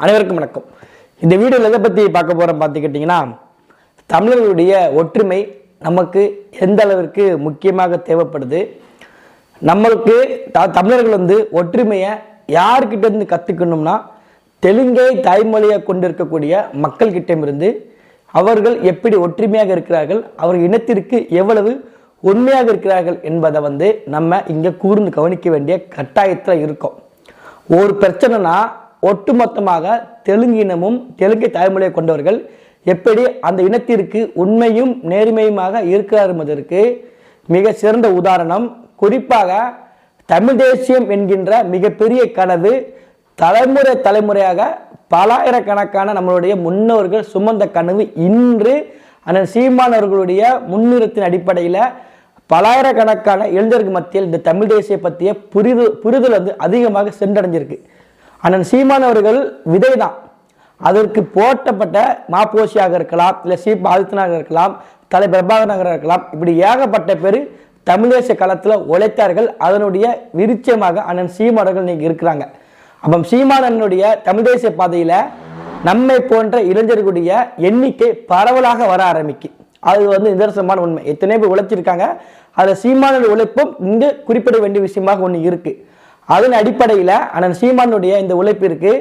அனைவருக்கும் வணக்கம். இந்த வீடியோவில் எதை பற்றி பார்க்க போகிறோம் பார்த்துக்கிட்டிங்கன்னா தமிழர்களுடைய ஒற்றுமை நமக்கு எந்த அளவிற்கு முக்கியமாக தேவைப்படுது? நம்மளுக்கு த தமிழர்கள் வந்து ஒற்றுமையை யார்கிட்டேருந்து கற்றுக்கணும்னா தெலுங்கை தாய்மொழியாக கொண்டிருக்கக்கூடிய மக்கள்கிட்டமிருந்து அவர்கள் எப்படி ஒற்றுமையாக இருக்கிறார்கள் அவர் இனத்திற்கு எவ்வளவு உண்மையாக இருக்கிறார்கள் என்பதை வந்து நம்ம இங்கே கூர்ந்து கவனிக்க வேண்டிய கட்டாயத்தில் இருக்கோம். ஒரு பிரச்சனைனா ஒட்டுமொத்தமாக தெலுங்கு இனமும் தெலுங்கை தாய்மொழியை கொண்டவர்கள் எப்படி அந்த இனத்திற்கு உண்மையும் நேர்மையுமாக இருக்கிறார் என்பதற்கு மிக சிறந்த உதாரணம் குறிப்பாக தமிழ் தேசியம் என்கின்ற மிகப்பெரிய கனவு தலைமுறை தலைமுறையாக பலாயிரக்கணக்கான நம்மளுடைய முன்னோர்கள் சுமந்த கனவு இன்று அண்ணன் சீமானவர்களுடைய முன்னிறத்தின் அடிப்படையில் பலாயிரக்கணக்கான இளைஞர்கள் மத்தியில் இந்த தமிழ் தேசிய பற்றிய புரிது புரிதல் வந்து அதிகமாக சென்றடைஞ்சிருக்கு. அண்ணன் சீமான் அவர்கள் விதை தான் அதற்கு போட்டப்பட்ட மாப்போசியாக இருக்கலாம் இல்லை சி பாதித்தனாக இருக்கலாம் தலை பிரபாகரனாக இருக்கலாம் இப்படி ஏகப்பட்ட பேர் தமிழேச களத்தில் உழைத்தார்கள். அதனுடைய விருட்சமாக அண்ணன் சீமானவர்கள் நீங்கள் இருக்கிறாங்க. அப்போ சீமானனுடைய தமிழ் தேசிய பாதையில் நம்மை போன்ற இளைஞர்களுடைய எண்ணிக்கை பரவலாக வர ஆரம்பிக்கும் அது வந்து நிதர்சனமான உண்மை. எத்தனை பேர் உழைச்சிருக்காங்க. அதில் சீமானோட உழைப்பும் இங்கு குறிப்பிட வேண்டிய விஷயமாக ஒன்று இருக்குது அதன் அடிப்படையில் அண்ணன் சீமானுடைய இந்த உழைப்பிற்கு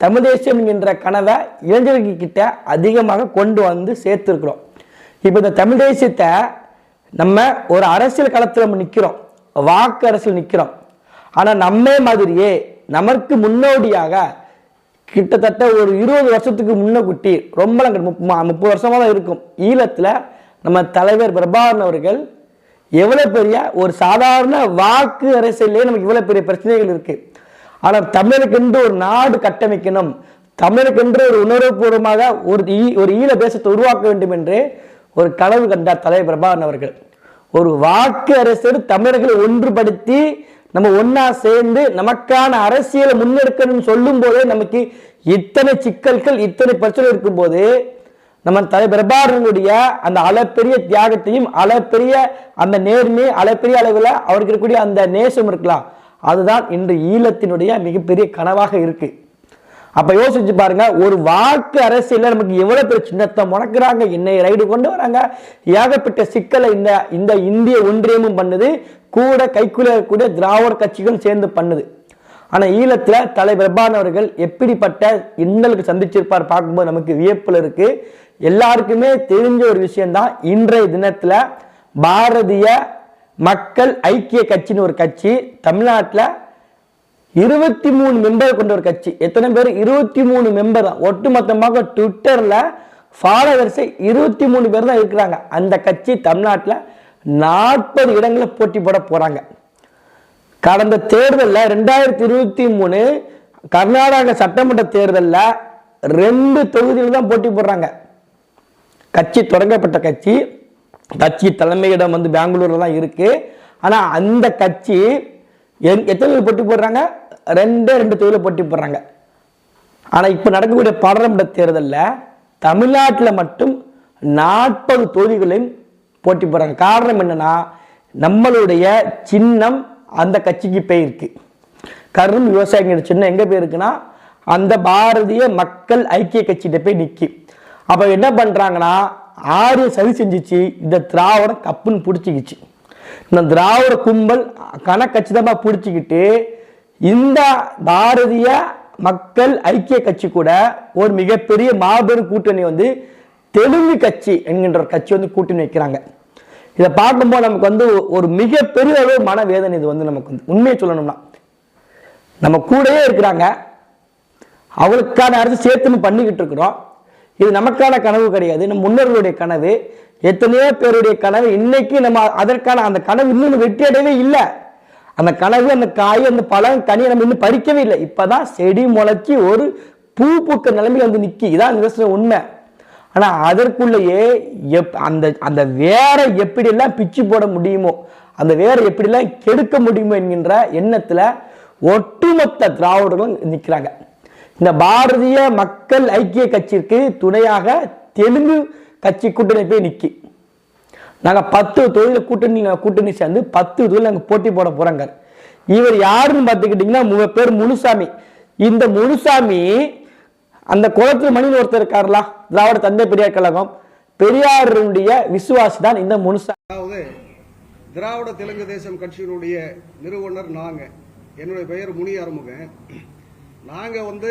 தமிழ் தேசியம் என்கின்ற கனவை இளைஞர்கள் அதிகமாக கொண்டு வந்து சேர்த்துருக்குறோம். இப்போ இந்த தமிழ் தேசியத்தை நம்ம ஒரு அரசியல் களத்தில் நம்ம நிற்கிறோம் வாக்கு அரசியல் நிற்கிறோம் ஆனால் நம்மே மாதிரியே நமக்கு முன்னோடியாக கிட்டத்தட்ட ஒரு இருபது வருஷத்துக்கு முன்ன குட்டி ரொம்ப முப்பது வருஷமாக தான் இருக்கும். ஈழத்தில் நம்ம தலைவர் பிரபாகரன் அவர்கள் எவ்வளோ பெரிய? ஒரு சாதாரண வாக்கு அரசியலே நமக்கு இவ்வளோ பெரிய பிரச்சனைகள் இருக்குது ஆனால் தமிழருக்கென்று ஒரு நாடு கட்டமைக்கணும் தமிழுக்கென்று ஒரு உணர்வுபூர்வமாக ஒரு ஈ ஒரு ஈழ தேசத்தை உருவாக்க வேண்டும் என்று ஒரு கனவு கண்டார் தலைவர் பிரபாகரன் அவர்கள். ஒரு வாக்கு அரசர் தமிழர்களை ஒன்றுபடுத்தி நம்ம ஒன்னா சேர்ந்து நமக்கான அரசியலை முன்னெடுக்கணும்னு சொல்லும் போதே நமக்கு இத்தனை சிக்கல்கள் இத்தனை பிரச்சனை இருக்கும்போது நம்ம தலைபிரபாரனுடைய அந்த அளப்பெரிய தியாகத்தையும் அளப்பெரிய அந்த நேர்மை அளப்பெரிய அளவில் அவருக்கு இருக்கக்கூடிய அந்த நேசம் இருக்கலாம் அதுதான் இன்று ஈழத்தினுடைய மிகப்பெரிய கனவாக இருக்கு. அப்ப யோசிச்சு பாருங்க ஒரு வாக்கு அரசியல நமக்கு எவ்வளவு பெரிய சின்னத்தை முடக்குறாங்க என்னை ரைடு கொண்டு வராங்க ஏகப்பட்ட சிக்கலை இந்த இந்த இந்திய ஒன்றியமும் பண்ணுது கூட கைக்குள்ள இருக்கக்கூடிய திராவிட கட்சிகளும் சேர்ந்து பண்ணுது. ஆனா ஈழத்துல தலை பிரபானவர்கள் எப்படிப்பட்ட இன்னலுக்கு சந்திச்சிருப்பார் பார்க்கும்போது நமக்கு வியப்புல இருக்கு. எல்லாருக்குமே தெரிஞ்ச ஒரு விஷயம்தான் இன்றைய தினத்தில் பாரதிய மக்கள் ஐக்கிய கட்சின்னு ஒரு கட்சி தமிழ்நாட்டில் இருபத்தி மூணு மெம்பர் கொண்ட ஒரு கட்சி. எத்தனை பேர்? இருபத்தி மூணு மெம்பர் தான். ஒட்டுமொத்தமாக ட்விட்டரில் ஃபாலோவர்ஸை இருபத்தி மூணு பேர் தான் இருக்கிறாங்க. அந்த கட்சி தமிழ்நாட்டில் நாற்பது இடங்களில் போட்டி போட போகிறாங்க கடந்த தேர்தலில் ரெண்டாயிரத்தி இருபத்தி மூணு கர்நாடக சட்டமன்ற தேர்தலில் ரெண்டு தொகுதியில் தான் போட்டி போடுறாங்க. கட்சி தொடங்கப்பட்ட கட்சி கட்சி தலைமையிடம் வந்து பெங்களூர்ல தான் இருக்கு. ஆனா அந்த கட்சி என்- எத்தனை போட்டி போடுறாங்க? ரெண்டே ரெண்டு தொகுதியில் போட்டி போடுறாங்க. ஆனா இப்ப நடக்கக்கூடிய பாராளுமன்ற தேர்தலில் தமிழ்நாட்டில் மட்டும் நாற்பது தொகுதிகளையும் போட்டி போடுறாங்க. காரணம் என்னன்னா நம்மளுடைய சின்னம் அந்த கட்சிக்கு போயிருக்கு. கரும் விவசாயிங்க சின்னம் எங்க போயிருக்குன்னா அந்த பாரதிய மக்கள் ஐக்கிய கட்சிகிட்ட போய் நிற்கி அப்போ என்ன பண்ணுறாங்கன்னா ஆறு சரி செஞ்சிச்சு இந்த திராவிடம் கப்புன்னு பிடிச்சிக்கிச்சு. இந்த திராவிட கும்பல் கணக்கச்சிதமா பிடிச்சிக்கிட்டு இந்த பாரதிய மக்கள் ஐக்கிய கட்சி கூட ஒரு மிகப்பெரிய மாபெரும் கூட்டணி வந்து தெலுங்கு கட்சி என்கின்ற ஒரு கட்சி வந்து கூட்டணி வைக்கிறாங்க. இதை பார்க்கும்போது நமக்கு வந்து ஒரு மிகப்பெரிய அளவு மனவேதனை இது வந்து நமக்கு வந்து உண்மையை சொல்லணும்னா. நம்ம கூடயே இருக்கிறாங்க. அவளுக்கான அரசு சேர்த்துன்னு பண்ணிக்கிட்டு இருக்கிறோம். இது நமக்கான கனவு கிடையாது. நம்ம முன்னோர்களுடைய கனவு. எத்தனையோ பேருடைய கனவு இன்னைக்கு நம்ம அதற்கான அந்த கனவு இன்னும் வெற்றி அடையவே இல்லை. அந்த கனவு அந்த காய் அந்த பழம் கனி நம்ம இன்னும் பறிக்கவே இல்லை. இப்பதான் செடி முளைச்சி ஒரு பூ பூக்க நிலைமையில் வந்து நிற்கி இதான் விவசாயம் உண்மை. ஆனால் அதற்குள்ளேயே எப் அந்த அந்த வேற எப்படியெல்லாம் பிச்சு போட முடியுமோ அந்த வேற எப்படிலாம் கெடுக்க முடியுமோ என்கின்ற எண்ணத்தில் ஒட்டுமொத்த திராவிடர்களும் நிற்கிறாங்க இந்த பாரதிய மக்கள் ஐக்கிய கட்சிக்கு துணையாக தெலுங்கு கட்சி கூட்டணி போய் நிற்கி நாங்கள் பத்து தொழில கூட்டணி கூட்டணி சேர்ந்து பத்து தொழில் நாங்கள் போட்டி போட போறாங்க. இவர் யாருன்னு பார்த்துக்கிட்டிங்கன்னா பேர் முனுசாமி. இந்த முனுசாமி அந்த குளத்தில் மணியில் ஒருத்தர் இருக்காருலாம் திராவிட தந்தை பெரியார் கழகம். பெரியாருடைய விசுவாசி தான் இந்த முனுசாமி. அதாவது திராவிட தெலுங்கு தேசம் கட்சியினுடைய நிறுவனர் நாங்கள் என்னுடைய பெயர் முனி அறுமுகன் நாங்கள் வந்து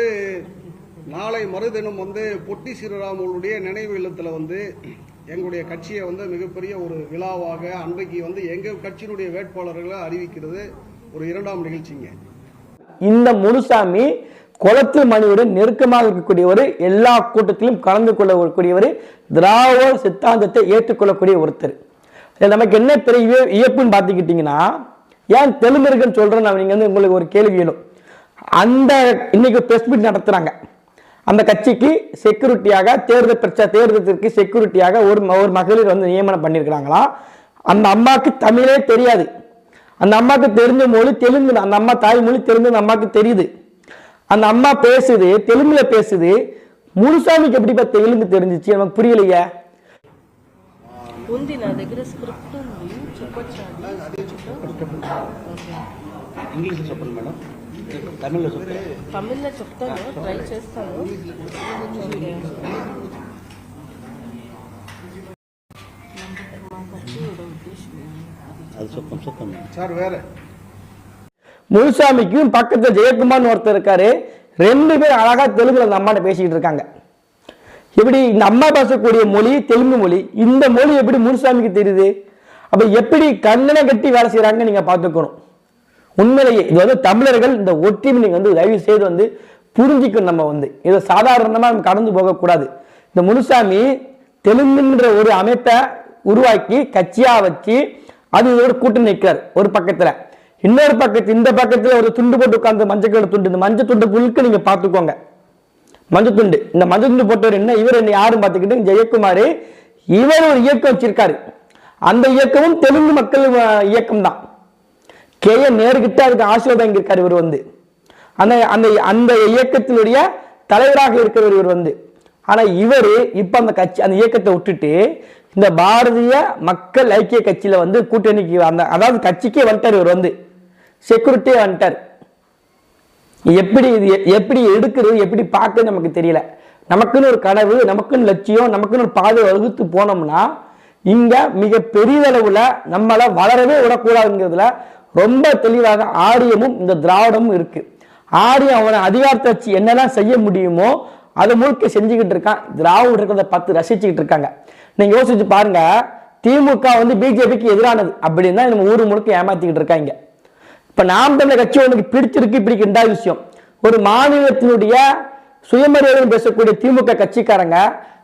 நாளை மறுதினம் வந்து பொட்டி ஸ்ரீராமுடைய நினைவு இல்லத்தில் வந்து எங்களுடைய கட்சியை வந்து மிகப்பெரிய ஒரு விழாவாக அன்றைக்கு வந்து எங்கள் கட்சியினுடைய வேட்பாளர்களை அறிவிக்கிறது ஒரு இரண்டாம் நிகழ்ச்சிங்க. இந்த முனுசாமி குளத்தில் மணியுடன் நெருக்கமாக இருக்கக்கூடியவர் எல்லா கூட்டத்திலும் கலந்து கொள்ளக்கூடியவர் திராவிட சித்தாந்தத்தை ஏற்றுக்கொள்ளக்கூடிய ஒருத்தர். நமக்கு என்ன பெரிய இயப்புன்னு பார்த்துக்கிட்டிங்கன்னா ஏன் தெலுங்கர்கள் சொல்கிறேன்னு நான் வந்து உங்களுக்கு ஒரு கேள்வி வேணும் அந்த இன்னைக்கு பிரஸ் மீட் நடத்துறாங்க அந்த கட்சிக்கு செக்யூரிட்டியாக தேர்தல் பிரச்சனை தேர்தலுக்கு செக்யூரிட்டியாக ஒரு ம- ஒரு மகளிர் வந்து நியமனம் பண்ணியிருக்கிறாங்களாம் அந்த அம்மாவுக்கு தமிழே தெரியாது அந்த அம்மாவுக்கு தெரிஞ்ச மொழி தெலுங்கு தான். அந்த அம்மா தாய்மொழி தெரிஞ்ச அந்த அம்மாவுக்கு தெரியுது அந்த அம்மா பேசுது தெலுங்குல பேசுது முனுசாமிக்கு எப்படிப்பா தெலுங்கு தெரிஞ்சிச்சு நமக்கு புரியலையே ఉంది నా దగ్గర స్క్రిప్ట్ ఉంది చెప్పొచ్చా అది ఓకే ఇంగ్లీష్లో చెప్పండి మేడం తమిళ్లో చెప్పండి తమిళ్లో చెప్తాను ట్రై చేస్తాను ఓకే అది చెప్పండి చెప్పండి சார் வேற முனுசாமிக்கும் பக்கத்துல ஜெயக்குமார்னு ஒருத்தர் இருக்காரு ரெண்டு பேரும் அழகா தெலுங்குல அந்த அம்மாட்ட பேசிக்கிட்டு இருக்காங்க எப்படி இந்த அம்மா பேசக்கூடிய மொழி தெலுங்கு மொழி இந்த மொழி எப்படி முனுசாமிக்கு தெரியுது அப்ப எப்படி கண்ணனை கட்டி வேலை செய்யறாங்க நீங்க பார்த்துக்கணும் உண்மையிலேயே இது வந்து தமிழர்கள் இந்த ஒற்றுமை வந்து தயவு செய்து வந்து புரிஞ்சிக்கணும் நம்ம வந்து. இதை சாதாரணமாக நம்ம கடந்து போகக்கூடாது. இந்த முனுசாமி தெலுங்குன்ற ஒரு அமைப்பை உருவாக்கி கட்சியாக வச்சு அது இதோட கூட்டணி நிற்கிறார் ஒரு பக்கத்தில். இன்னொரு பக்கத்து இந்த பக்கத்தில் ஒரு துண்டு போட்டு உட்காந்து மஞ்சள் கலர் துண்டு. இந்த மஞ்சள் துண்டு புழுக்க நீங்கள் பார்த்துக்கோங்க. மஞ்சள் துண்டு. இந்த மஞ்சள் துண்டு போட்டவர் என்ன? இவர் என்ன யாரும் பார்த்துக்கிட்டு ஜெயக்குமார். இவர் ஒரு இயக்கம் வச்சிருக்காரு. அந்த இயக்கமும் தெலுங்கு மக்கள் இயக்கம் தான் கே என் நேருகிட்ட அதுக்கு ஆசீர்வாதம் இருக்கார் இவர் வந்து. அந்த அந்த அந்த இயக்கத்தினுடைய தலைவராக இருக்கிறவர் இவர் வந்து. ஆனா இவர் இப்ப அந்த கட்சி அந்த இயக்கத்தை விட்டுட்டு இந்த பாரதிய மக்கள் ஐக்கிய கட்சியில வந்து கூட்டணிக்கு அந்த அதாவது கட்சிக்கே வந்துட்டார் இவர் வந்து. செக்யூரிட்டியே வந்துட்டார். எப்படி இது எப்படி எடுக்கிறது எப்படி பார்க்க நமக்கு தெரியல. நமக்குன்னு ஒரு கனவு நமக்குன்னு லட்சியம் நமக்குன்னு ஒரு பாதை வகுத்து போனோம்னா இங்க மிக பெரியதளவுல நம்மளை வளரவே விடக்கூடாதுங்கிறதுல ரொம்ப தெளிவாக ஆரியமும் இந்த திராவிடமும் இருக்கு. ஆரியம் அவனை அதிகாரத்தை வச்சு என்னெல்லாம் செய்ய முடியுமோ அதை முழுக்க செஞ்சுக்கிட்டு இருக்கான். திராவிட இருக்கிறத பார்த்து ரசிச்சுக்கிட்டு இருக்காங்க. நீங்க யோசிச்சு பாருங்க திமுக வந்து பிஜேபிக்கு எதிரானது அப்படின்னு தான் நம்ம ஊர் முழுக்க ஏமாத்திக்கிட்டு இருக்காங்க. இப்ப நாம் தமிழர் கட்சி உனக்கு பிடிச்சிருக்கு பிடிக்க ரெண்டாவது விஷயம். ஒரு மாநிலத்தினுடைய சுயமரியாதை பேசக்கூடிய திமுக கட்சிக்காரங்க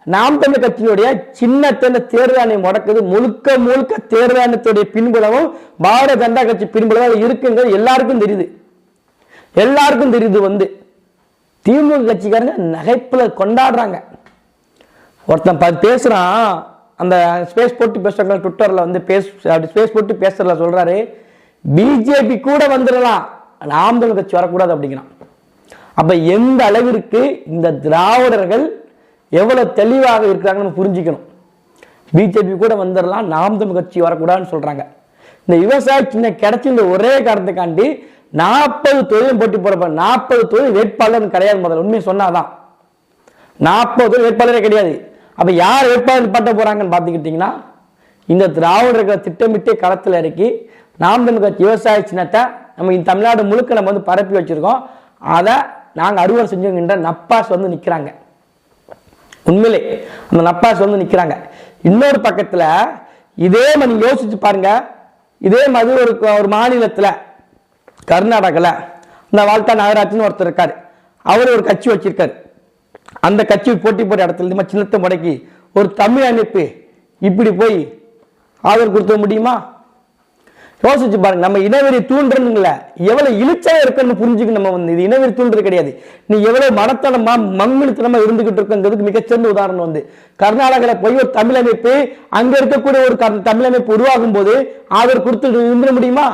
நாம் தமிழ் கட்சியினுடைய சின்னத்தின தேர்தல் முடக்குது. முழுக்க முழுக்க தேர்தல் பின்புலமும் பாரதிய ஜனதா கட்சி பின்புலமும் இருக்குங்கிறது எல்லாருக்கும் தெரியுது. எல்லாருக்கும் தெரியுது வந்து. திமுக கட்சிக்காரங்க நகைப்புல கொண்டாடுறாங்க. ஒருத்தன் ப- பேசுறான். அந்த ஸ்பேஸ் போட்டு பேசுறாங்க ட்விட்டர்ல வந்து பேஸ் அப்படி ஸ்பேஸ் போட்டு பேசுறதுல சொல்றாரு பிஜேபி கூட வந்துடலாம். நாம் தமிழ் கட்சி வரக்கூடாது அப்படிங்கிறான். அப்ப எந்த அளவிற்கு இந்த திராவிடர்கள் எவ்வளோ தெளிவாக இருக்கிறாங்கன்னு புரிஞ்சுக்கணும். பிஜேபி கூட வந்துடலாம் நாம் தமிழ் கட்சி வரக்கூடாதுன்னு சொல்கிறாங்க இந்த விவசாய சின்ன கிடைச்சி இந்த ஒரே காரணத்துக்காண்டி நாற்பது தொழிலும் போட்டி போகிறப்ப நாற்பது தொழில் வேட்பாளர் கிடையாது முதல்ல உண்மையை சொன்னாதான். நாற்பது வேட்பாளரே கிடையாது. அப்போ யார் வேட்பாளர் பட்ட போகிறாங்கன்னு பார்த்துக்கிட்டிங்கன்னா இந்த திராவிடர்களை திட்டமிட்டே களத்தில் இறக்கி நாம் தமிழ் கட்சி விவசாய சின்னத்தை நம்ம இந்த தமிழ்நாடு முழுக்க நம்ம வந்து பரப்பி வச்சுருக்கோம். அதை நாங்கள் அறுவடை செஞ்சுங்கின்ற நப்பாஸ் வந்து நிற்கிறாங்க உண்மையிலே அந்த நப்பாஸ் வந்து நிற்கிறாங்க இன்னொரு பக்கத்தில் இதே மாதிரி யோசிச்சு பாருங்க. இதே மாதிரி ஒரு ஒரு மாநிலத்தில் கர்நாடகாவில் இந்த வாழ்த்தா நாகராஜன் ஒருத்தர் இருக்கார். அவர் ஒரு கட்சி வச்சிருக்காரு. அந்த கட்சி போட்டி போட்ட இடத்துல இந்த சின்னத்தை முடக்கி ஒரு தமிழ் அமைப்பு இப்படி போய் ஆதரவு கொடுத்த முடியுமா? யோசிச்சு பாருங்க நம்ம இனவெறி தூண்டுறதுங்கள எவ்வளவு இழுச்சா இருக்குன்னு புரிஞ்சுக்க நம்ம வந்து. இது இனவெறி தூண்டுறது கிடையாது. நீ எவ்வளவு மனத்தனமா மண்மிழுத்தனமா இருந்துகிட்டு இருக்குங்கிறதுக்கு மிகச்சிறந்த உதாரணம் வந்து கர்நாடகால போய் ஒரு தமிழமைப்பு அங்க இருக்கக்கூடிய ஒரு தமிழமைப்பு உருவாகும் போது ஆதரவு கொடுத்துட்டு இருந்துட முடியுமா?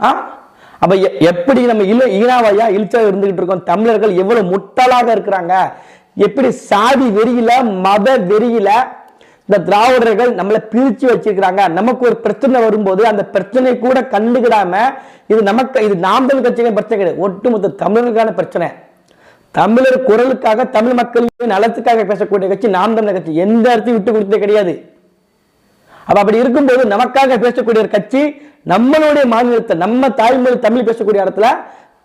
ஆ? அப்ப எ- எப்படி நம்ம இல ஈனாவையா இழுச்சா இருந்துகிட்டு இருக்கோம்? தமிழர்கள் எவ்வளவு முட்டாளாக இருக்கிறாங்க? எப்படி சாதி வெறியில மத வெறியில இந்த திராவிடர்கள் நம்மளை பிரிச்சு வச்சிருக்கிறாங்க. நமக்கு ஒரு பிரச்சனை வரும்போது அந்த பிரச்சனை கூட கண்டுக்கிடாம இது நமக்கு இது நாம் தமிழ் கட்சிகள் பிரச்சனை கிடையாது. ஒட்டுமொத்த தமிழர்களுக்கான பிரச்சனை. தமிழர் குரலுக்காக தமிழ் மக்களின் நலத்துக்காக பேசக்கூடிய கட்சி நாம் தமிழர் கட்சி. எந்த இடத்தையும் விட்டு கொடுத்தே கிடையாது. அப்ப அப்படி இருக்கும்போது நமக்காக பேசக்கூடிய ஒரு கட்சி நம்மளுடைய மாநிலத்தை நம்ம தாய்மொழி தமிழ் பேசக்கூடிய இடத்துல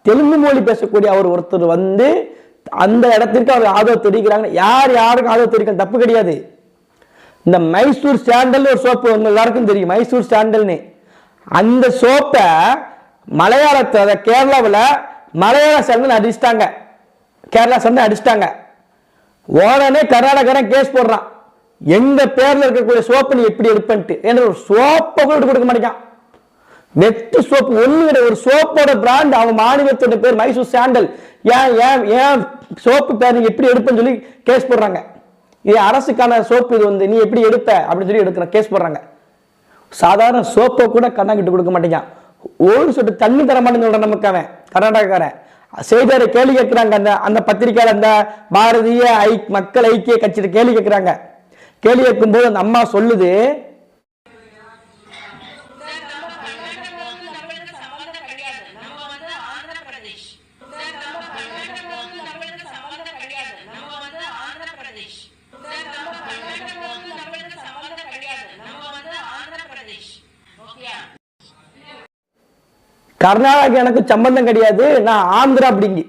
தெலுங்கு மொழி பேசக்கூடிய அவர் ஒருத்தர் வந்து அந்த இடத்திற்கு அவர் ஆதரவு தெரிவிக்கிறாங்க யார் யாருக்கும் ஆதரவு தெரிவிக்க தப்பு கிடையாது. இந்த மைசூர் சாண்டல் ஒரு சோப்பு உங்க எல்லாருக்கும் தெரியும். மைசூர் சாண்டல்னு. அந்த சோப்பை மலையாளத்தை அதை கேரளாவில் மலையாள சேர்ந்து அடிச்சிட்டாங்க. கேரளா சேர்ந்து அடிச்சிட்டாங்க. உடனே கர்நாடகரன் கேஸ் போடுறான். எங்க பேர்ல இருக்கக்கூடிய சோப்பு நீ எப்படி எடுப்பன்ட்டு. என்ற ஒரு சோப்பை கூட கொடுக்க மாட்டேங்கான் வெட்டு சோப்பு ஒண்ணு கிடையாது. ஒரு சோப்போட பிராண்ட் அவன் மாநிலத்தோட பேர் மைசூர் சாண்டல். ஏன் ஏன் ஏன் சோப்பு பேர் நீ எப்படி எடுப்பேன்னு சொல்லி கேஸ் போடுறாங்க. இது அரசுக்கான சோப்பு இது வந்து நீ எப்படி எடுப்ப அப்படின்னு சொல்லி எடுக்கிற கேஸ் போடுறாங்க. சாதாரண சோப்பை கூட கண்ணாக்கிட்டு கொடுக்க மாட்டேங்க ஒரு சொட்டு தண்ணி தர மாட்டேன்னு சொல்றான் நமக்கு அவன் கர்நாடகாக்காரன். செய்தியாளர் கேள்வி கேட்குறாங்க அந்த அந்த பத்திரிக்கையாளர் அந்த பாரதிய ஐ மக்கள் ஐக்கிய கட்சியில் கேள்வி கேட்குறாங்க. கேள்வி கேட்கும்போது அந்த அம்மா சொல்லுது நம்மளுக்கு சம்பந்தம் கிடையாது நம்ம வந்து ஆந்திர பிரதேஷ் நம்ம கர்நாடகாவுக்கு நம்மளுக்கு சம்பந்தம் கிடையாது நம்ம வந்து ஆந்திர பிரதேஷ் நம்ம கர்நாடகாவுக்கு நம்மளுக்கு சம்பந்தம் கிடையாது நம்ம வந்து ஆந்திர பிரதேஷ் ஓகே கர்நாடகா எனக்கு சம்பந்தம் கிடையாது. நான் ஆந்திரா அப்படிங்கி.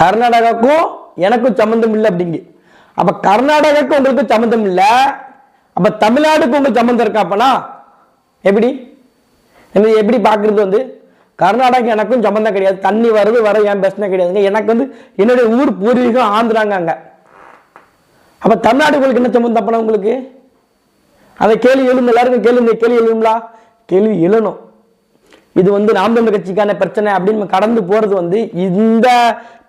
கர்நாடகாவுக்கும் எனக்கும் சம்பந்தம் இல்லை அப்படிங்கி. அப்ப கர்நாடகாவுக்கும் உங்களுக்கு சம்பந்தம் இல்லை. அப்ப தமிழ்நாடுக்கு உங்களுக்கு சம்பந்தம் இருக்கா அப்பனா? எப்படி? என்ன எப்படி பார்க்கிறது வந்து? கர்நாடகா எனக்கும் சம்பந்தம் கிடையாது. தண்ணி வருது வர ஏன் பிரச்சனை கிடையாதுங்க. எனக்கு வந்து என்னுடைய ஊர் பூர்வீகம் ஆந்திராங்க அங்க அப்ப தமிழ்நாடு உங்களுக்கு என்ன சம்பந்தம் அப்பனா உங்களுக்கு? அந்த கேள்வி எழுந்து எல்லாருக்கும் கேள்வி கேள்வி எழுதுங்களா? கேள்வி எழணும் இது வந்து நாம் தமிழ் கட்சிக்கான பிரச்சனை அப்படின்னு நம்ம கடந்து போகிறது வந்து இந்த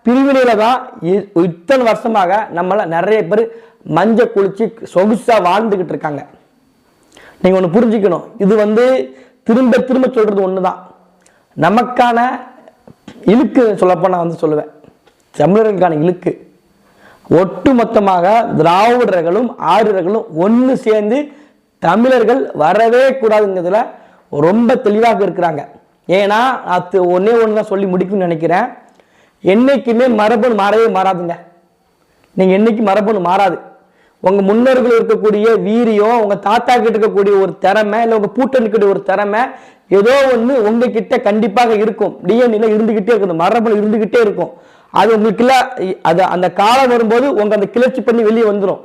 பிரிவினையில தான் இ- இத்தனை வருஷமாக நம்மள நிறைய பேர் மஞ்ச குளிச்சு சொகுசா வாழ்ந்துக்கிட்டு இருக்காங்க. நீங்கள் ஒன்று புரிஞ்சுக்கணும். இது வந்து திரும்ப திரும்ப சொல்கிறது ஒன்று தான் நமக்கான இழுக்கு சொல்லப்போ நான் வந்து சொல்லுவேன். தமிழர்களுக்கான இழுக்கு. ஒட்டுமொத்தமாக திராவிடர்களும் ஆரியர்களும் ஒன்று சேர்ந்து தமிழர்கள் வரவே கூடாதுங்கிறதுல ரொம்ப தெளிவாக இருக்கிறாங்க. ஏன்னா அது ஒன்றே ஒன்று தான் சொல்லி முடிக்கும்னு நினைக்கிறேன். என்னைக்குமே மரபணு மாறவே மாறாதுங்க. நீங்கள் என்னைக்கு மரபணு மாறாது. உங்கள் முன்னோர்கள் இருக்கக்கூடிய வீரியம் உங்கள் தாத்தா கிட்ட இருக்கக்கூடிய ஒரு திறமை இல்லை உங்கள் பூட்டனுக்கிட்ட ஒரு திறமை ஏதோ ஒன்று உங்ககிட்ட கண்டிப்பாக இருக்கும். டிஎன்ஏல இருந்துக்கிட்டே இருக்கும். மரபணு இருந்துக்கிட்டே இருக்கும். அது உங்களுக்குள்ள அது அந்த காலம் வரும்போது உங்கள் அந்த கிளர்ச்சி பண்ணி வெளியே வந்துடும்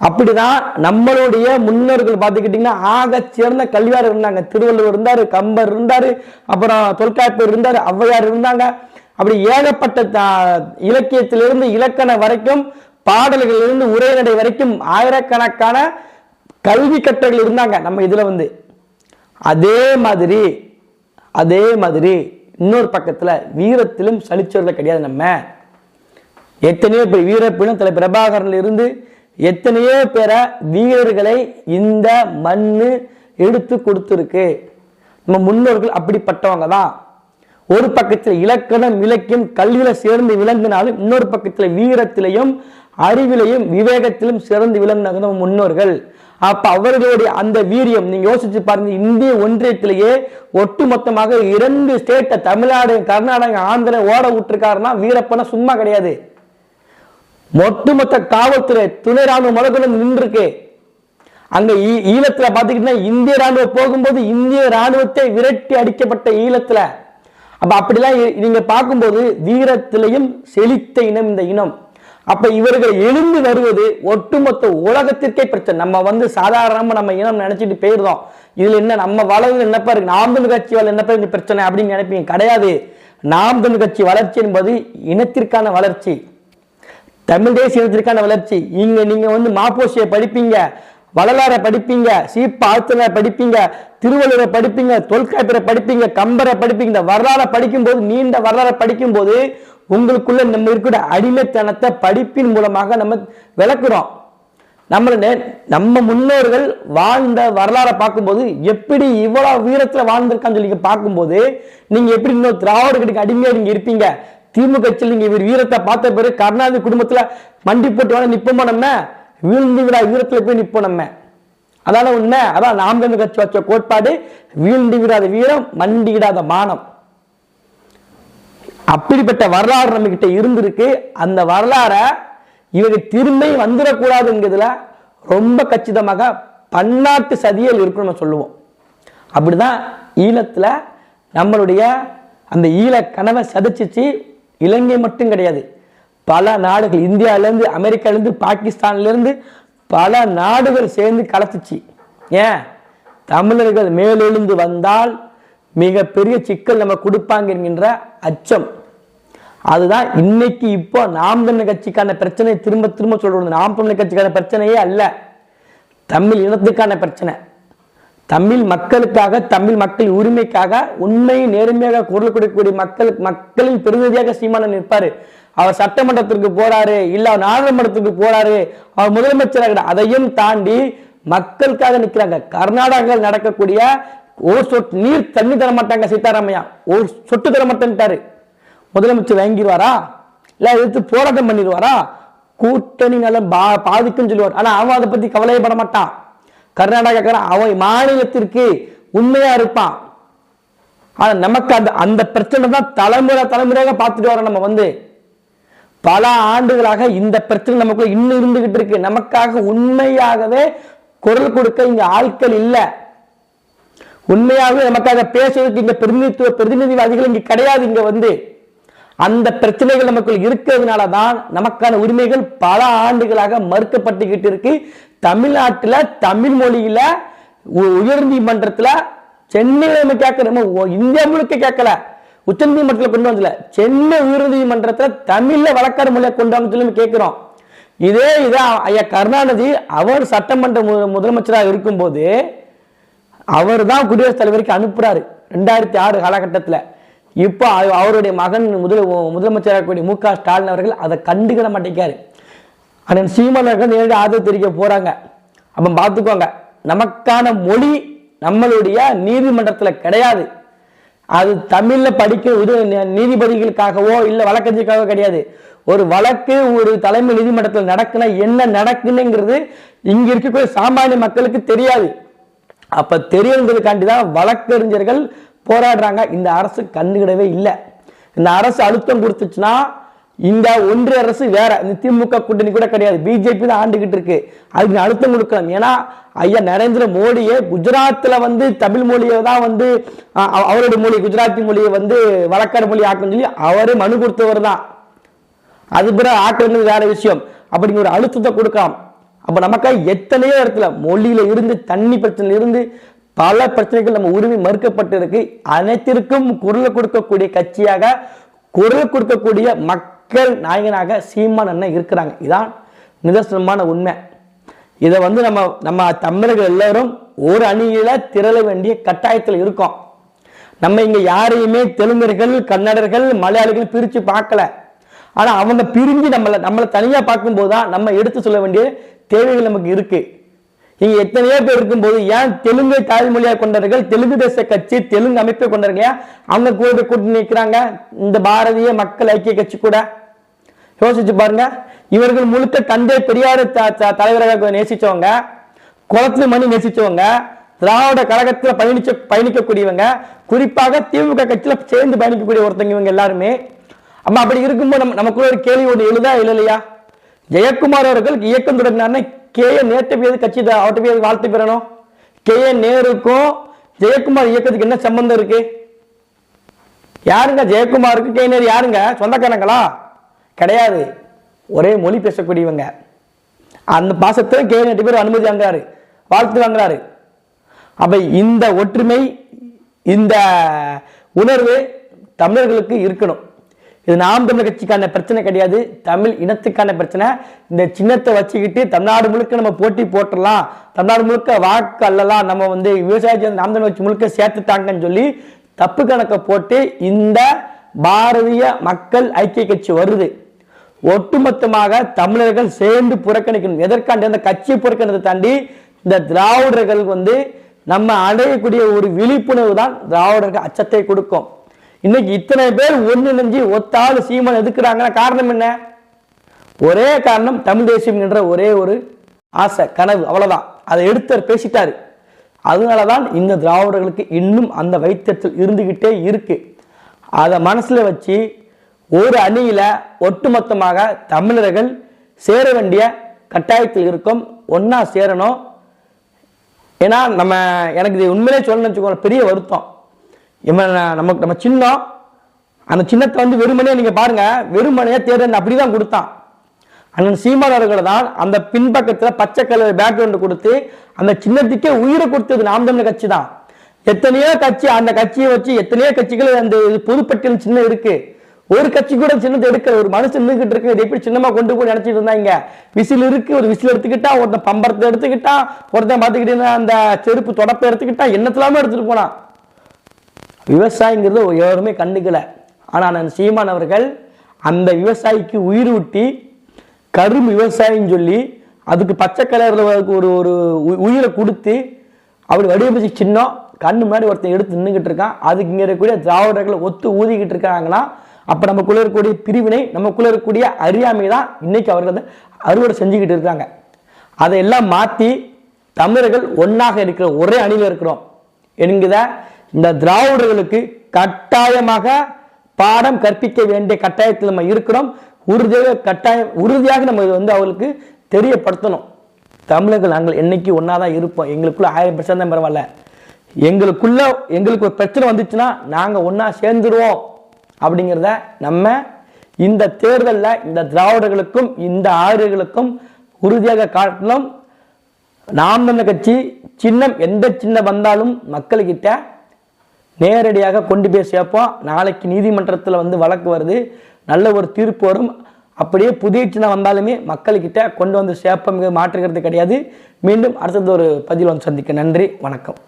அப்படிதான் நம்மளுடைய முன்னோர்கள் பார்த்துக்கிட்டீங்கன்னா ஆக சேர்ந்த கல்வியார் இருந்தாங்க. திருவள்ளுவர் இருந்தார் கம்பர் இருந்தார் அப்புறம் தொல்காப்பியர் இருந்தார் ஔவையார் இருந்தாங்க. அப்படி ஏகப்பட்ட த- இலக்கியத்திலிருந்து இலக்கண வரைக்கும் பாடல்களிலிருந்து உரைநடை வரைக்கும் ஆயிரக்கணக்கான கல்வி கட்டுரைகள் இருந்தாங்க நம்ம இதில் வந்து. அதே மாதிரி அதே மாதிரி இன்னொரு பக்கத்தில் வீரத்திலும் சலிச்சவர்கள் கிடையாது நம்ம. எத்தனையோ பேர் வீரப்பிலும் தலை பிரபாகரன்ல இருந்து எத்தனையோ பேரை வீரர்களை இந்த மண்ணு எடுத்து கொடுத்துருக்கு. நம்ம முன்னோர்கள் அப்படிப்பட்டவங்க தான். ஒரு பக்கத்தில் இலக்கணம் இலக்கியம் கல்வியில் சேர்ந்து விளங்கினாலும் இன்னொரு பக்கத்தில் வீரத்திலையும் அறிவிலையும் விவேகத்திலும் சிறந்து விளங்கினாங்க நம்ம முன்னோர்கள். அப்ப அவர்களுடைய அந்த வீரியம் நீங்க யோசிச்சு பாருங்க இந்திய ஒன்றியத்திலேயே ஒட்டுமொத்தமாக இரண்டு ஸ்டேட்டை தமிழ்நாடு கர்நாடகா ஆந்திர ஓட விட்டுருக்காருன்னா வீரப்பன சும்மா கிடையாது. ஒட்டுமொத்த காவல்துறை துணை ராணுவ முதல்கொண்டு நின்றுருக்கு. அங்க ஈ- ஈழத்துல பாத்துக்கிட்டீங்கன்னா இந்திய ராணுவம் போகும்போது இந்திய ராணுவத்தை விரட்டி அடிக்கப்பட்ட ஈழத்துல. அப்ப அப்படிலாம் இ- நீங்க பார்க்கும்போது வீரத்திலையும் செழித்த இனம் இந்த இனம். அப்ப இவர்கள் எழுந்து வருவது ஒட்டுமொத்த உலகத்திற்கே பிரச்சனை. நம்ம வந்து சாதாரணமா நம்ம இனம் நினைச்சிட்டு போயிருந்தோம். இதுல என்ன நம்ம வளர்ந்து என்னப்பா இருக்கு நாம் தமிழ் கட்சி வளர் என்னப்பா இந்த பிரச்சனை அப்படின்னு நினைப்பீங்க. கிடையாது. நாம் தமிழ் கட்சி வளர்ச்சி என்பது இனத்திற்கான வளர்ச்சி. தமிழ் தேசிய இனத்திற்கான வளர்ச்சி. இங்க நீங்க வந்து மாப்போசியை படிப்பீங்க வள்ளலாரை படிப்பீங்க சீப்ப ஆழ்த்தனை படிப்பீங்க திருவள்ளுவரை படிப்பீங்க தொல்காப்பியரை படிப்பீங்க கம்பரை படிப்பீங்க இந்த வரலாறை படிக்கும்போது நீண்ட வரலாறை படிக்கும்போது உங்களுக்குள்ள நம்ம இருக்கிற அடிமைத்தனத்தை படிப்பின் மூலமாக நம்ம விளக்குறோம். நம்ம நம்ம முன்னோர்கள் வாழ்ந்த வரலாறை பார்க்கும்போது எப்படி இவ்வளவு வீரத்துல வாழ்ந்திருக்கான்னு சொல்லி பார்க்கும்போது நீங்க எப்படி இன்னொரு திராவிட கட்சிக்கு அடிமையா நீங்க இருப்பீங்க? திமுக கட்சியில் நீங்க இவர் வீரத்தை பார்த்த பிறகு கருணாநிதி குடும்பத்துல மண்டி போட்டு வேணா நிப்போமா நம்ம? வீழ்ந்து விடா வீரத்துல போய் நிப்போம் நம்ம. அதான உண்மை? அதான் நாம் தமிழ் கட்சி வச்ச கோட்பாடு. வீழ்ந்து விடாத வீரம் மண்டியிடாத மானம். அப்படிப்பட்ட வரலாறு நம்ம கிட்ட இருந்திருக்கு. அந்த வரலாறை இவங்க திரும்பி வந்துடக்கூடாதுங்கிறதுல ரொம்ப கச்சிதமாக பன்னாட்டு சதியல் இருக்குன்னு நம்ம சொல்லுவோம். அப்படிதான் ஈழத்துல நம்மளுடைய அந்த ஈழ கனவை சதிச்சிச்சு இலங்கை மட்டும் கிடையாது. பல நாடுகள் இந்தியாவிலேருந்து அமெரிக்காலேருந்து பாகிஸ்தான்லேருந்து பல நாடுகள் சேர்ந்து கலத்துச்சு. ஏன்? தமிழர்கள் மேலெழுந்து வந்தால் மிகப்பெரிய சிக்கல் நம்ம கொடுப்பாங்க என்கின்ற அச்சம். அதுதான் இன்னைக்கு இப்போ நாம் தமிழர் கட்சிக்கான பிரச்சனை. திரும்ப திரும்ப சொல்றது நாம் தமிழர் கட்சிக்கான பிரச்சனையே அல்ல. தமிழ் இனத்துக்கான பிரச்சனை. தமிழ் மக்களுக்காக தமிழ் மக்கள் உரிமைக்காக உண்மை நேர்மையாக குரல் கொடுக்கக்கூடிய மக்கள் மக்களின் பிரதிநிதியாக சீமானன் நிற்பாரு. அவர் சட்டமன்றத்திற்கு போறாரு இல்ல நாடாளுமன்றத்துக்கு போறாரு அவர் முதலமைச்சராக அதையும் தாண்டி மக்களுக்காக நிற்கிறாங்க கர்நாடகாவில் நடக்கக்கூடிய ஒரு சொட்டு நீர் தண்ணி தர மாட்டாங்க சீதாராமையா. ஒரு சொட்டு தர மாட்டேன்ட்டாரு முதலமைச்சர் வாங்கிடுவாரா? இல்ல எதிர்த்து போராட்டம் பண்ணிடுவாரா? கூட்டணி நலம் பா பாதிக்கும் சொல்லுவார். ஆனா அவன் அதை பத்தி கவலையப்பட மாட்டான். கர்நாடகாக்காரன் அவன் மாநிலத்திற்கு உண்மையா இருப்பான். ஆனா நமக்கு அந்த அந்த பிரச்சனை தான் தலைமுறை தலைமுறையாக பார்த்துட்டு வரோம் நம்ம வந்து. பல ஆண்டுகளாக இந்த பிரச்சனை நமக்குள்ள இன்னும் இருந்துகிட்டு இருக்கு. நமக்காக உண்மையாகவே குரல் கொடுக்க இங்க ஆட்கள் இல்லை. உண்மையாகவே நமக்காக பேசுவதற்கு இங்க பிரதிநிதித்துவ பிரதிநிதிவாதிகள் இங்க கிடையாது இங்க வந்து. அந்த பிரச்சனைகள் நமக்குள் இருக்கிறதுனால தான் நமக்கான உரிமைகள் பல ஆண்டுகளாக மறுக்கப்பட்டுக்கிட்டு இருக்கு. தமிழ்நாட்டில் தமிழ் மொழியில உ- சென்னையில் நம்ம கேட்க நம்ம இந்தியா முழுக்க கேட்கல. உச்சநீதிமன்றத்தில் கொண்டு வந்தல. சென்னை உயர்நீதிமன்றத்தில் தமிழில் வழக்காடு மொழியை கொண்டு வந்து சொல்லி கேட்குறோம். இதே இதே ஐயா கருணாநிதி அவர் சட்டமன்ற மு- முதலமைச்சராக இருக்கும்போது அவர் தான் குடியரசுத் தலைவருக்கு அனுப்புறாரு. ரெண்டாயிரத்தி ஆறு காலகட்டத்தில். இப்போ அவருடைய மகன் முதல் முதலமைச்சராகக்கூடிய மு க ஸ்டாலின் அவர்கள் அதை கண்டுக்கிட மாட்டேங்காரு அண்ணன் சீமான் நேரடி ஆதரவு தெரிவிக்க போறாங்க. அப்ப பார்த்துக்கோங்க நமக்கான மொழி நம்மளுடைய நீதிமன்றத்தில் கிடையாது. அது தமிழ்ல படிக்க உத நீதிபதிகளுக்காகவோ இல்ல வழக்கறிஞருக்காகவோ கிடையாது. ஒரு வழக்கு ஒரு தலைமை நீதிமன்றத்தில் நடக்குன்னா என்ன நடக்குன்னுங்கிறது இங்க இருக்கக்கூடிய சாமானிய மக்களுக்கு தெரியாது. அப்ப தெரியறதுக்காண்டி தான் வழக்கறிஞர்கள் போராடுறாங்க. இந்த அரசு கண்டுகிடவே இல்லை. இந்த அரசு அழுத்தம் கொடுத்துச்சுன்னா இந்த ஒன்றிய அரசு வேற. இந்த திமுக கூட்டணி கூட கிடையாது. பிஜேபி தான் ஆண்டுகிட்டு இருக்கு. அதுக்கு அழுத்தம் கொடுக்கலாம் ஏன்னா ஐயா நரேந்திர மோடியே குஜராத்தில் வந்து தமிழ் மொழியை தான் வந்து அஹ், அவருடைய மொழி குஜராத்தி மொழியை வந்து வழக்காடு மொழி ஆக்கணும்னு சொல்லி அவரே மனு கொடுத்தவர் தான். அது பிறகு ஆக்கிறது வேற விஷயம். அப்படிங்கிற ஒரு அழுத்தத்தை கொடுக்கலாம். அப்போ நமக்காக எத்தனையோ இடத்துல மொழியில இருந்து தண்ணி பிரச்சனையில இருந்து பல பிரச்சனைகள் நம்ம உரிமை மறுக்கப்பட்டு இருக்கு அனைத்திற்கும் குரல் கொடுக்கக்கூடிய கட்சியாக குரல் கொடுக்கக்கூடிய மக்கள் நாயகனாக சீமான் அண்ணன் இருக்கிறாங்க. இதான் நிதர்சனமான உண்மை. இதை வந்து நம்ம நம்ம தமிழர்கள் எல்லாரும் ஒரு அணியில திரள வேண்டிய கட்டாயத்தில் இருக்கோம். நம்ம இங்க யாரையுமே தெலுங்கர்கள் கன்னடர்கள் மலையாளிகள் பிரிச்சு பார்க்கல. ஆனா அவங்க பிரிஞ்சு நம்மளை நம்மளை தனியா பார்க்கும்போது தான் நம்ம எடுத்து சொல்ல வேண்டிய தேவைகள் நமக்கு இருக்குது இங்க எத்தனையோ பேர் இருக்கும்போது ஏன் தெலுங்கை தாய்மொழியாக கொண்டவர்கள் தெலுங்கு தேச கட்சி தெலுங்கு அமைப்பை கொண்டவர்கள் அவங்க கூட கூட்டி நிற்கிறாங்க இந்த பாரதிய மக்கள் ஐக்கிய கட்சி கூட. யோசிச்சு பாருங்க. இவர்கள் முழுக்க தந்தை பெரியார் த- தலைவராக நேசிச்சவங்க. குளத்து மணி நேசிச்சவங்க. திராவிட கழகத்தில் பயணிச்ச பயணிக்கக்கூடியவங்க. குறிப்பாக திமுக கட்சியில் சேர்ந்து பயணிக்கக்கூடிய ஒருத்தங்க இவங்க எல்லாருமே. அப்ப அப்படி இருக்கும்போது நம்ம நமக்குள்ள ஒரு கேள்வி ஒன்று எழுதா இல்லையா ஜெயக்குமார் அவர்கள் இயக்கம் தொடங்கினார்னா கே ஏ நேற்று கட்சி த- அவர்கிட்ட போய் வாழ்த்து பெறணும்? கே ஏ நேருக்கும் ஜெயக்குமார் இயக்கத்துக்கு என்ன சம்பந்தம் இருக்கு? யாருங்க ஜெயக்குமாருக்கு? கே நேரு யாருங்க? சொந்தக்காரங்களா? கிடையாது. ஒரே மொழி பேசக்கூடியவங்க. அந்த பாசத்துல கே நேற்று பேர் அனுமதி வாங்குறாரு. வாழ்த்து வாங்குறாரு. அப்ப இந்த ஒற்றுமை இந்த உணர்வு தமிழர்களுக்கு இருக்கணும். இது நாம் தமிழ் கட்சிக்கான பிரச்சனை கிடையாது. தமிழ் இனத்துக்கான பிரச்சனை. இந்த சின்னத்தை வச்சுக்கிட்டு தமிழ்நாடு முழுக்க நம்ம போட்டி போட்டுடலாம் தமிழ்நாடு முழுக்க வாக்கு அல்லலாம் நம்ம வந்து விவசாயத்தை நாம் தமிழ் கட்சி முழுக்க சேர்த்துட்டாங்கன்னு சொல்லி தப்பு கணக்கை போட்டு இந்த பாரதிய மக்கள் ஐக்கிய கட்சி வருது. ஒட்டுமொத்தமாக தமிழர்கள் சேர்ந்து புறக்கணிக்கணும். எதற்காண்டி? அந்த கட்சியை புறக்கணித்தை தாண்டி இந்த திராவிடர்கள் வந்து நம்ம அடையக்கூடிய ஒரு விழிப்புணர்வு தான் திராவிடர்கள் அச்சத்தை கொடுக்கும். இன்னைக்கு இத்தனை பேர் ஒன்றிணைஞ்சு ஒத்தாள் சீமான் எதுக்குறாங்கன்னா காரணம் என்ன? ஒரே காரணம் தமிழ் தேசியம் என்ற ஒரே ஒரு ஆசை கனவு அவ்வளவுதான். அதை எடுத்தவர் பேசிட்டாரு. அதனாலதான் இந்த திராவிடர்களுக்கு இன்னும் அந்த வைத்தியத்தில் இருந்துக்கிட்டே இருக்கு. அதை மனசில் வச்சு ஒரு அணியில் ஒட்டுமொத்தமாக தமிழர்கள் சேர வேண்டிய கட்டாயத்தில் இருக்கும். ஒன்றா சேரணும். ஏன்னா நம்ம எனக்கு இது உண்மையிலே சொல்லணும்னு வச்சுக்கோங்க பெரிய வருத்தம். இவன் நமக்கு நம்ம சின்னம் அந்த சின்னத்தை வந்து வெறுமனே நீங்க பாருங்க வெறுமனையா தேர்தல் அப்படிதான் கொடுத்தான். அண்ணன் சீமான் அவர்களை தான் அந்த பின்பக்கத்தில் பச்சை கலர் பேக்ரவுண்ட் கொடுத்து அந்த சின்னத்துக்கே உயிரை கொடுத்தது நாம் தமிழ் கட்சி தான். எத்தனையோ கட்சி அந்த கட்சியை வச்சு எத்தனையோ கட்சிகள் அந்த இது பொதுப்பட்டியல் சின்னம் இருக்கு. ஒரு கட்சி கூட சின்னத்தை எடுக்கிற ஒரு மனுஷன் நின்றுகிட்டு இருக்கு. இதை எப்படி சின்னமா கொண்டு போய் நினைச்சிட்டு இருந்தாங்க? விசில் இருக்கு ஒரு விசில் எடுத்துக்கிட்டா ஒருத்தன் பம்பரத்தை எடுத்துக்கிட்டா ஒருத்தன் பார்த்துக்கிட்டீங்கன்னா அந்த செருப்பு தொடப்பை எடுத்துக்கிட்டா என்னத்தெல்லாமே எடுத்துட்டு போனான். விவசாயிங்கிறது யாருமே கண்டுக்கல. ஆனால் நான் சீமான் அவர்கள் அந்த விவசாயிக்கு உயிர் ஊட்டி கரும் விவசாயின்னு சொல்லி அதுக்கு பச்சை கலரில் ஒரு ஒரு உ- உயிரை கொடுத்து அப்படி வடிவமைச்சு சின்னம் கண்ணு முன்னாடி ஒருத்தன் எடுத்து நின்றுக்கிட்டு இருக்கான். அதுக்கு இங்கே இருக்கக்கூடிய திராவிடர்களை ஒத்து ஊதிக்கிட்டு இருக்காங்கன்னா அப்போ நமக்குள்ளே இருக்கக்கூடிய பிரிவினை நமக்குள்ளே இருக்கக்கூடிய அறியாமை தான் இன்னைக்கு அவர்கள் வந்து அறுவடை செஞ்சுக்கிட்டு இருக்காங்க. அதையெல்லாம் மாற்றி தமிழர்கள் ஒன்றாக இருக்கிற ஒரே அணியில் இருக்கிறோம். என்கிற இந்த திராவிடர்களுக்கு கட்டாயமாக பாடம் கற்பிக்க வேண்டிய கட்டாயத்தில் நம்ம இருக்கிறோம். உறுதியாக கட்டாயம் உறுதியாக நம்ம இது வந்து அவங்களுக்கு தெரியப்படுத்தணும். தமிழர்கள் நாங்கள் என்னைக்கு ஒன்றா தான் இருப்போம். எங்களுக்குள்ள ஆயிரம் பிரச்சனை தான் பரவாயில்ல. எங்களுக்குள்ள எங்களுக்கு ஒரு பிரச்சனை வந்துச்சுன்னா நாங்கள் ஒன்றா சேர்ந்துருவோம் அப்படிங்கிறத நம்ம இந்த தேர்தலில் இந்த திராவிடர்களுக்கும் இந்த ஆரியர்களுக்கும் உறுதியாக காட்டணும். நாம் தமிழர் கட்சி சின்னம் எந்த சின்னம் வந்தாலும் மக்கள்கிட்ட நேரடியாக கொண்டு போய் சேர்ப்போம். நாளைக்கு நீதிமன்றத்தில் வந்து வழக்கு வருது. நல்ல ஒரு தீர்ப்பு வரும். அப்படியே புதிய சின்னம் வந்தாலுமே மக்கள்கிட்ட கொண்டு வந்து சேப்பம் மாற்றுகிறது கிடையாது. மீண்டும் அடுத்தது ஒரு பதில் வந்து சந்திக்க நன்றி. வணக்கம்.